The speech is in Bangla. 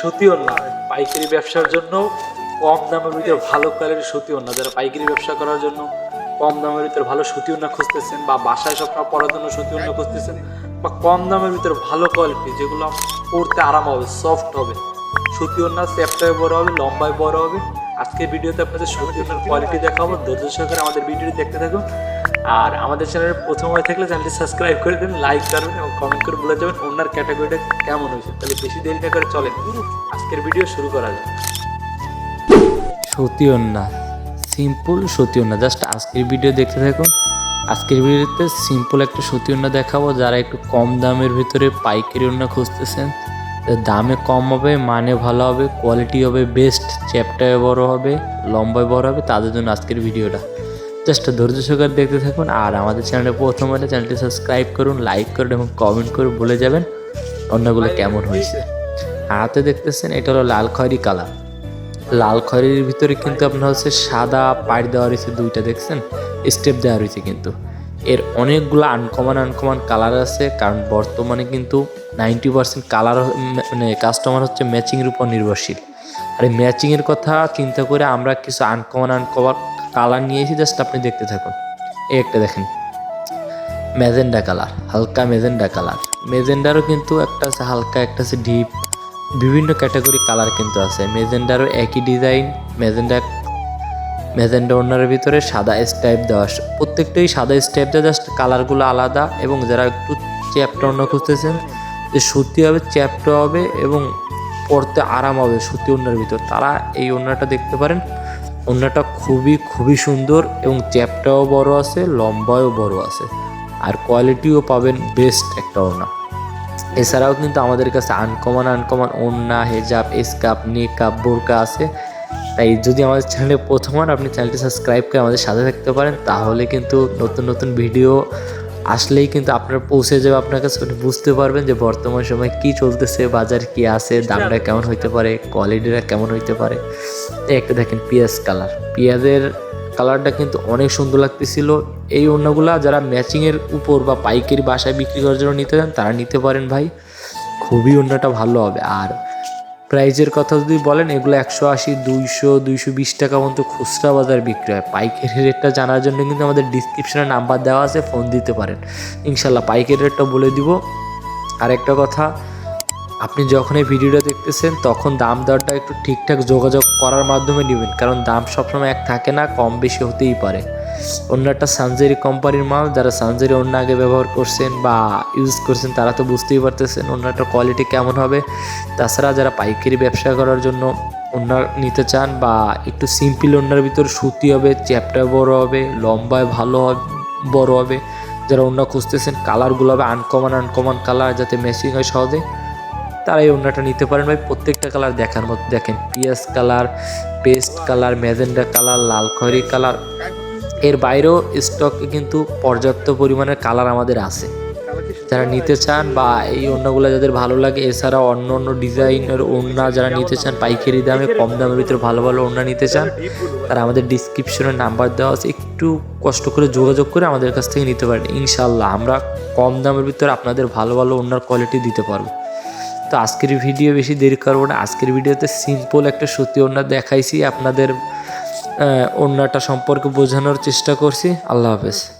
সুতি ওন্না পাইকারি ব্যবসার জন্য কম দামের ভিতরে ভালো কোয়ালিটির সুতি না। যারা পাইকারি ব্যবসা করার জন্য কম দামের ভিতরে ভালো সুতি না খুঁজতেছেন বা বাসায় সব পরার জন্য সুতি না খুঁজতেছেন বা কম দামের ভিতরে ভালো কোয়ালিটি যেগুলো পরতে আরাম হবে সফট হবে সুতি না চ্যাপটায় বড় হবে, লম্বায় বড় হবে। আজকের ভিডিওতে আপনাদের সুতি ওন্নার কোয়ালিটি দেখাবো। ধৈর্য সহকারে আমাদের ভিডিওটি দেখতে থাকুন। আর আমাদের চ্যানেলে প্রথম হয়ে থাকলে চ্যানেলটি সাবস্ক্রাইব করে দিন লাইক করবেন এবং কমেন্ট করে বলে যাবেন ওনার ক্যাটাগরিটা কেমন হয়েছে। তাহলে বেশি দেরি না করে চলেন আজকের ভিডিও শুরু করা যাক। সতী না সিম্পল সতী না। জাস্ট আজকের ভিডিও দেখতে থাকুন। আজকের ভিডিওতে সিম্পল একটা সতী ওন্না দেখাবো। যারা একটু কম দামের ভিতরে পাইকারি ওন্না খুঁজতেছেন দামে কম হবে মানে ভালো হবে কোয়ালিটি হবে বেস্ট চ্যাপটায় বড় হবে, লম্বায় বড় হবে, তাদের জন্য আজকের ভিডিওটা জাস্ট ধৈর্য সহকারে দেখতে থাকুন আর আমাদের চ্যানেলে প্রথম হলে চ্যানেলটি সাবস্ক্রাইব করুন, লাইক করুন এবং কমেন্ট করে বলে যাবেন অন্যগুলো কেমন হয়েছে। হাতে দেখতেছেন, এটা হলো লাল খয়েরি কালার। লাল খয়েরির ভিতরে কিন্তু আপনার হচ্ছে সাদা পাড় দেওয়া রয়েছে দুইটা, দেখছেন? স্টেপ দেওয়া রয়েছে কিন্তু। এর অনেকগুলো আনকমন আনকমন কালার আছে, কারণ বর্তমানে কিন্তু নাইনটি পার্সেন্ট কালার মানে কাস্টমার হচ্ছে ম্যাচিংয়ের উপর নির্ভরশীল। আর এই ম্যাচিংয়ের কথা চিন্তা করে আমরা কিছু আনকমন আনকমন কালার নিয়ে এসে জাস্ট আপনি দেখতে থাকুন। এই একটা দেখেন। ম্যাজেন্ডা কালার, হালকা মেজেন্ডা কালার। মেজেন্ডারও কিন্তু একটা আছে, হালকা একটা আছে ডিপ বিভিন্ন ক্যাটাগরি কালার কিন্তু আছে। মেজেন্ডারও একই ডিজাইন মেজেন্ডা মেজেন্ডা ওনার ভিতরে সাদা স্টাইপ দেওয়া। প্রত্যেকটাই সাদা স্টাইপ দেওয়া জাস্ট কালারগুলো আলাদা এবং যারা একটু চ্যাপটা অন্য খুঁজতেছেন, যে সুতি হবে চ্যাপটা হবে এবং পরতে আরাম হবে সুতি ওনার ভিতর, তারা এই ওনাটা দেখতে পারেন। ওনাটা খুবই খুবই সুন্দর এবং চ্যাপটাও বড় আছে লম্বাও বড় আছে। আর কোয়ালিটিও পাবেন বেস্ট একটা ওনা এছাড়াও কিন্তু আমাদের কাছে আনকমন আনকমন ওন্না হেজাব স্কাপ নিকাপ বোরকা আছে। তাই যদি আমাদের চ্যানেলে প্রথম হন, আপনি চ্যানেলটি সাবস্ক্রাইব করে আমাদের সাথে থাকতে পারেন। তাহলে কিন্তু নতুন নতুন ভিডিও আসলেই কিন্তু আপনার পৌঁছে যাবে আপনার কাছে, আপনি বুঝতে পারবেন যে বর্তমান সময় কি চলতেছে, বাজার কি আছে, দামটা কেমন হইতে পারে, কোয়ালিটিটা কেমন হইতে পারে। একটা দেখেন পেঁয়াজ কালার। পেঁয়াজের কালারটা কিন্তু অনেক সুন্দর লাগতেছিল। এই ওড়নাগুলা যারা ম্যাচিংয়ের উপর বা পাইকারি বাসায় বিক্রি করার জন্য নিতে চান, তারা নিতে পারেন ভাই। খুবই অন্যটা ভালো হবে। আর প্রাইজের কথা যদি বলেন, এগুলো একশো আশি, দুইশো দুইশো বিশ টাকা মতো খুচরা বাজার বিক্রি হয় পাইকারি রেটটা জানার জন্য কিন্তু আমাদের ডিসক্রিপশনে নাম্বার দেওয়া আছে ফোন দিতে পারেন। ইনশাল্লাহ পাইকারি রেটটা বলে দিব। আর একটা কথা, আপনি যখন এই ভিডিওটা দেখতেছেন, তখন দাম দরটা একটু ঠিকঠাক যোগাযোগ করার মাধ্যমে নেবেন। কারণ দাম সবসময় এক থাকে না, কম বেশি হতেই পারে। অন্য একটা সানজেরি কোম্পানির মাল যারা সানজেরি অন্য আগে ব্যবহার করছেন বা ইউজ করছেন, তারা তো বুঝতেই পারতেছেন অন্যটার কোয়ালিটি কেমন হবে। তাছাড়া যারা পাইকারি ব্যবসা করার জন্য অন্য নিতে চান বা একটু সিম্পল অন্যার ভিতর সুতি হবে, চ্যাপটা বড় হবে, লম্বায় ভালো হবে, বড় হবে, যারা অন্য খুঁজতেছেন কালারগুলো হবে আনকমন আনকমন কালার যাতে ম্যাচিং হয় সহজে তারা এই ওড়নাটা নিতে পারেন। ভাই, প্রত্যেকটা কালার দেখার মতো দেখেন, পিয়াজ colour paste colour magenta colour লাল খয়েরি কালার এর বাইরেও স্টকে কিন্তু পর্যাপ্ত পরিমাণের কালার আমাদের আছে। যারা নিতে চান বা এই ওড়নাগুলো যাদের ভালো লাগে এছাড়া অন্য অন্য ডিজাইনের ওড়না যারা নিতে চান, পাইকারি দামে, কম দামের ভিতরে ভালো ভালো ওড়না নিতে চান, তারা আমাদের ডিসক্রিপশনে নাম্বার দেওয়া আছে। একটু কষ্ট করে যোগাযোগ করে আমাদের কাছ থেকে নিতে পারেন। ইনশাল্লাহ আমরা কম দামের ভিতরে আপনাদের ভালো ভালো ওড়নার কোয়ালিটি দিতে পারব। তো আজকের ভিডিও বেশি দেরি করব না। আজকের ভিডিওতে সিম্পল একটা সত্যি ওড়না দেখাইছি। আপনাদের আহ, একটা সম্পর্ক বোঝানোর চেষ্টা করছি। আল্লাহ হাফেজ।